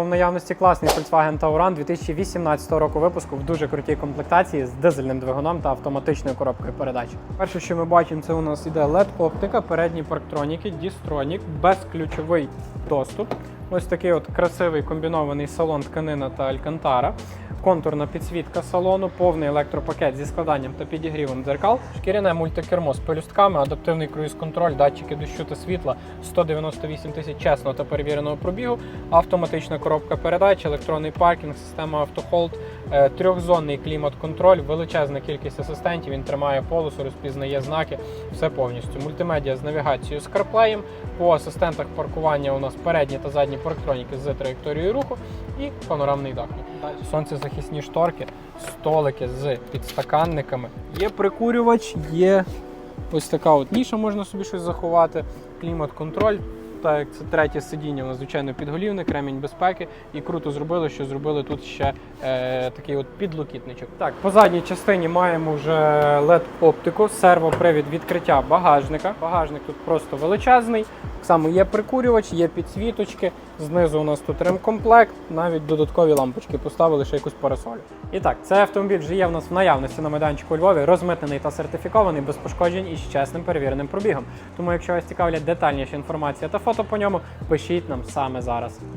В наявності класний Volkswagen Tauran 2018 року випуску в дуже крутій комплектації з дизельним двигуном та автоматичною коробкою передач. Перше, що ми бачимо, це у нас іде LED-оптика, передні парктроніки, дістронік, безключовий доступ. Ось такий от красивий комбінований салон тканина та алькантара. Контурна підсвітка салону, повний електропакет зі складанням та підігрівом дзеркал, шкіряне мультикермо з пелюстками, адаптивний круїз-контроль, датчики дощу та світла, 198 тисяч чесного та перевіреного пробігу, автоматична коробка передач, електронний паркінг, система автохолд, трьохзонний клімат-контроль, величезна кількість асистентів. Він тримає полосу, розпізнає знаки, все повністю. Мультимедіа з навігацією з CarPlay. По асистентах паркування у нас передні та задні парктроніки з траєкторією руху і панорамний дах. Сонцезахисні шторки, столики з підстаканниками. Є прикурювач, є ось така от ніша, можна собі щось заховати, клімат-контроль. Так це третє сидіння, у звичайно підголівник, ремінь безпеки. І круто зробили, що зробили тут ще е, такий от підлокітничок. Так, по задній частині маємо вже LED-оптику, сервопривід відкриття багажника. Багажник тут просто величезний. Так само є прикурювач, є підсвіточки. Знизу у нас тут ремкомплект, навіть додаткові лампочки поставили ще якусь парасолю. І так, цей автомобіль вже є в нас в наявності на майданчику у Львові, розмитнений та сертифікований без пошкоджень і з чесним перевіреним пробігом. Тому, якщо вас цікавлять детальніша інформація та фото по ньому, пишіть нам саме зараз.